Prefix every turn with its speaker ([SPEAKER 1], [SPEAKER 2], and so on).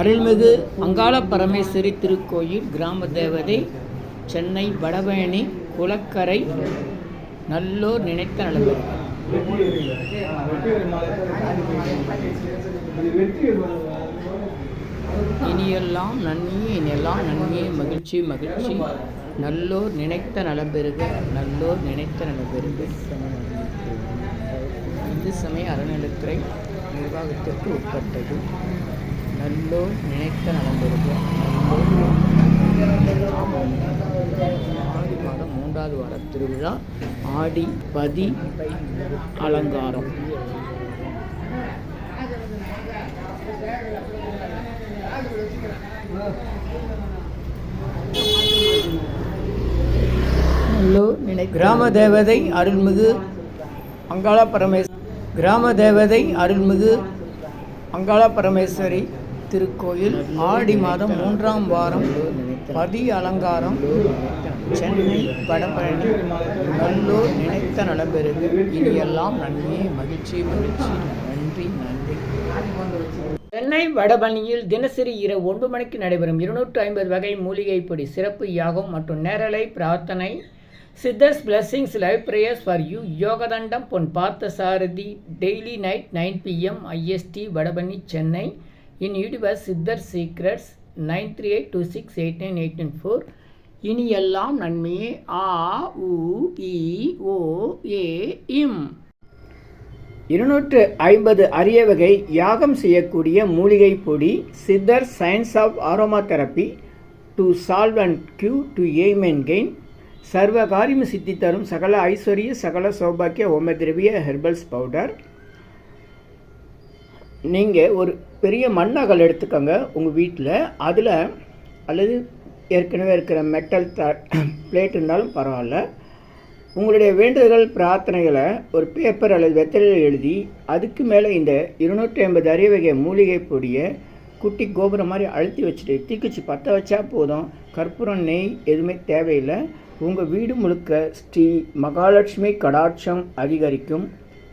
[SPEAKER 1] அருள்மிகு அங்காள பரமேஸ்வரி திருக்கோயில் கிராம தேவதை சென்னை வடபழனி குளக்கரை நல்லோர் நினைத்த நலவர் இனியெல்லாம் நன்மையே இனியெல்லாம் நன்மையே மகிழ்ச்சி மகிழ்ச்சி. நல்லோர் நினைத்த நலம்பெறுக நல்லோர் நினைத்த நலம்பெறுக. இந்து சமய அறநிலைத்துறை நிர்வாகத்திற்கு உட்பட்டது. நல்லோர் நினைத்த நல்லோர் ஆடி மாதம் மூன்றாவது வார திருவிழா ஆடி பதி அலங்காரம். கிராம தேவதை அருள்மிகு அங்காள பரமேஸ் கிராம தேவதை அருள்மிகு அங்காள பரமேஸ்வரி திருக்கோயில் ஆடி மாதம் மூன்றாம் வாரம் பதி அலங்காரம் சென்னை வடபழனி நல்லூர் நினைத்த நலம்பெறுது இனியெல்லாம் நன்மையே மகிழ்ச்சி மகிழ்ச்சி. நன்றி நன்றி. சென்னை வடபழனியில் தினசரி இரவு ஒன்பது மணிக்கு நடைபெறும் இருநூற்று ஐம்பது வகை மூலிகை பொடி சிறப்பு யாகம் மற்றும் நேரலை பிரார்த்தனை. Siddhars blessings live prayers for you Yogathandam Pon Parthasarathy daily night nine PM IST Vadapalani Chennai. In YouTuber Siddhar secrets nine three eight two six eight nine eight nine four. இனி எல்லாம் நன்மையே. ஆ உ இ ஓ ஏ இம். இருநூற்று ஐம்பது அரிய வகை யாகம் செய்யக்கூடிய மூலிகை பொடி Siddhar science of aroma therapy to solve and cure to aim and gain. சர்வ காரியம் சித்தி தரும் சகல ஐஸ்வர்ய சகல சௌபாக்கிய ஓம திரவிய ஹெர்பல்ஸ் பவுடர். நீங்கள் ஒரு பெரிய மண்ணகல் எடுத்துக்கோங்க உங்கள் வீட்டில் அதில் அல்லது ஏற்கனவே இருக்கிற மெட்டல் த பிளேட் இருந்தாலும் பரவாயில்ல. உங்களுடைய வேண்டுதல்கள் பிரார்த்தனைகளை ஒரு பேப்பர் அல்லது வெத்தலையில் எழுதி அதுக்கு மேலே இந்த இருநூற்றி ஐம்பது அரிய வகை மூலிகை பொடியை குட்டி கோபுரம் மாதிரி அழுத்தி வச்சுட்டு தீக்குச்சி பற்ற வச்சா போதும். கற்பூரம் நெய் எதுவுமே தேவையில்லை. உங்கள் வீடு முழுக்க ஸ்ரீ மகாலட்சுமி கடாட்சம் அதிகரிக்கும்.